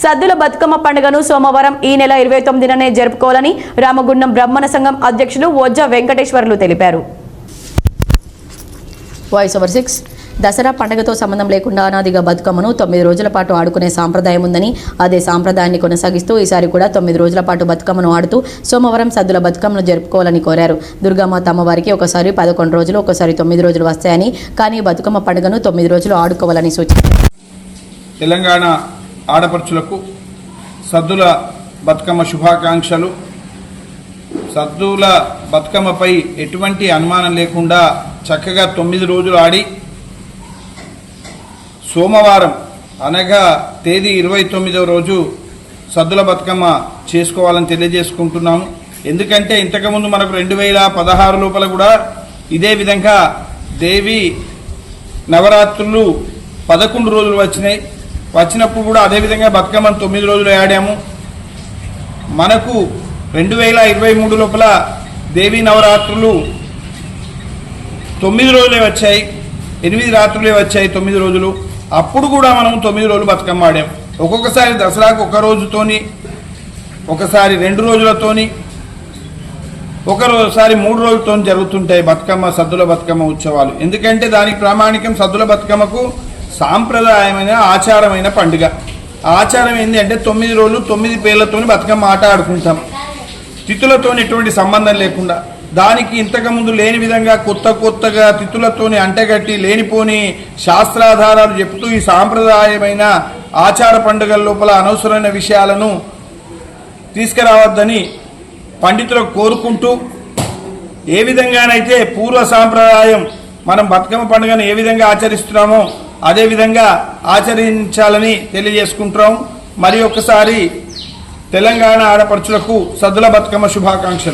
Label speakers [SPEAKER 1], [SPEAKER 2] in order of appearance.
[SPEAKER 1] సద్దుల బతుకమ్మ పండుగను సోమవారం ఈ నెల ఇరవై తొమ్మిదిననే జరుపుకోవాలని రామగుండం బ్రహ్మణ సంఘం అధ్యక్షులు వజ్జ వెంకటేశ్వర్లు తెలిపారు. వాయిస్ ఓవర్ సిక్స్ దసరా పండుగతో సంబంధం లేకుండా అనాదిగా బతుకమ్మను తొమ్మిది రోజుల పాటు ఆడుకునే సాంప్రదాయం ఉందని అదే సాంప్రదాయాన్ని కొనసాగిస్తూ ఈసారి కూడా తొమ్మిది రోజుల పాటు బతుకమ్మను ఆడుతూ సోమవారం సద్దుల బతుకమ్మను జరుపుకోవాలని కోరారు. దుర్గామాత అమ్మవారికి ఒకసారి పదకొండు రోజులు ఒకసారి తొమ్మిది రోజులు వస్తాయని కానీ బతుకమ్మ పండుగను తొమ్మిది రోజులు ఆడుకోవాలని సూచించారు.
[SPEAKER 2] తెలంగాణ ఆడపడుచులకు సద్దుల బతుకమ్మ శుభాకాంక్షలు. సద్దుల బతుకమ్మపై ఎటువంటి అనుమానం లేకుండా చక్కగా తొమ్మిది రోజులు ఆడి సోమవారం అనగా తేదీ ఇరవై తొమ్మిదవ రోజు సద్దుల బతుకమ్మ చేసుకోవాలని తెలియజేసుకుంటున్నాము. ఎందుకంటే ఇంతకుముందు మనకు రెండు వేల పదహారు లోపల కూడా ఇదే విధంగా దేవి నవరాత్రులు పదకొండు రోజులు వచ్చినాయి. వచ్చినప్పుడు కూడా అదేవిధంగా బతుకమ్మను తొమ్మిది రోజులు ఆడాము. మనకు రెండు వేల ఇరవై మూడు లోపల దేవీ నవరాత్రులు తొమ్మిది రోజులే వచ్చాయి. ఎనిమిది రాత్రులే వచ్చాయి తొమ్మిది రోజులు. అప్పుడు కూడా మనం తొమ్మిది రోజులు బతుకమ్మ ఆడాం. ఒక్కొక్కసారి దసరాకు ఒక రోజుతోని ఒకసారి రెండు రోజులతోని ఒక రోజుసారి మూడు రోజులతో జరుగుతుంటాయి బతుకమ్మ సద్దుల బతుకమ్మ ఉత్సవాలు. ఎందుకంటే దానికి ప్రామాణికం సద్దుల బతుకమ్మకు సాంప్రదాయమైన ఆచారమైన పండుగ. ఆచారం ఏంటి అంటే తొమ్మిది రోజులు తొమ్మిది పేర్లతో బతుకమ్మ ఆట ఆడుకుంటాం. తిథులతో ఎటువంటి సంబంధం లేకుండా. దానికి ఇంతకుముందు లేని విధంగా కొత్త కొత్తగా తిథులతోని అంటగట్టి లేనిపోని శాస్త్రాధారాలు చెప్తూ ఈ సాంప్రదాయమైన ఆచార పండుగల లోపల అనవసరమైన విషయాలను తీసుకురావద్దని పండితులకు కోరుకుంటూ ఏ విధంగానైతే పూర్వ సాంప్రదాయం మనం బతుకమ్మ పండుగను ఏ విధంగా ఆచరిస్తున్నామో అదేవిధంగా ఆచరించాలని తెలియజేసుకుంటున్నాం. మరి ఒక్కసారి తెలంగాణ ఆడపడుచులకు సద్దుల బతుకమ్మ శుభాకాంక్షలు.